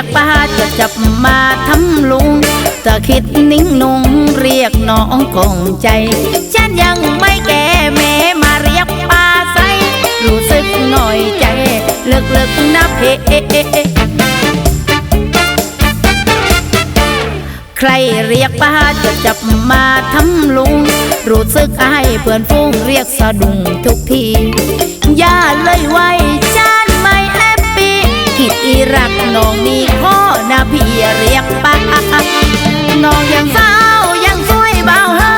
ยกป้าจะจับมาทำลุงจะคิดนิ่งนุงเรียกน้องคงใจ ฉันยังไม่แก่แม่มาเรียกป้าใสรู้สึกหน่อยใจ เลิกเลิกๆนะเพใครเรียกป้าจะจับมาทำลุง รู้สึกอายเพื่อนฟุ้งเรียกสะดุ้งทุกทีอย่าเลยไว้ฉันไม่แฮปปี้คิดอีรักน้องนี่ข้ พี่เรียกป้าน้องยังสาวยังสวยเบาเฮอ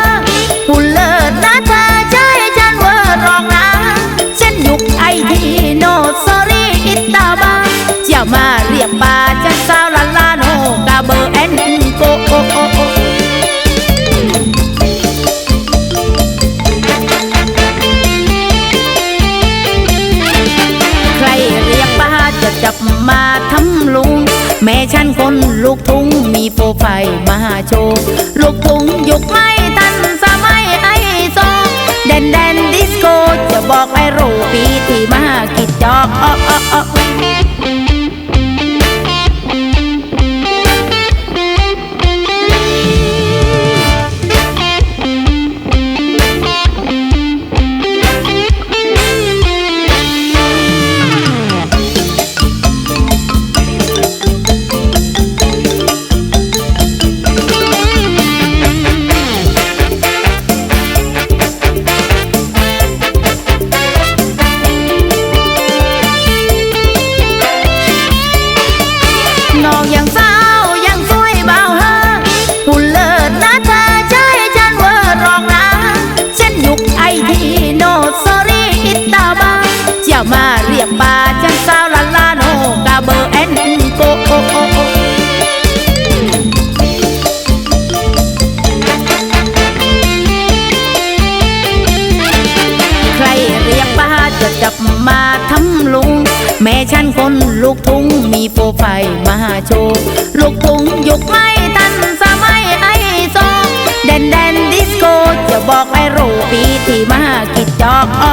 หุ่นเลิศนะเธอใจฉันเวอร์รองนะฉันยุกไอทีโนสอรี่อิตาบาจะมาเรียกป้าจะสาวลาลาโนกาเบอร์แอนโกโอ ฉันคนลูกทุ่งมีโปรไฟล์มาโชว์ลูกทุ่งยุคไม่ทันสมัยไอโซแดนแดนดิสโก้จะบอกไอโรปีที่มากิดจอกอออออ้อ ฉันคนลูกทุ่งมีโปรไฟล์มาโชว์ลูกทุ่งยุคไม่ทันสมัยไอโซแดนแดนดิสโก้จะบอกไอรูปีที่มากิดจอกออ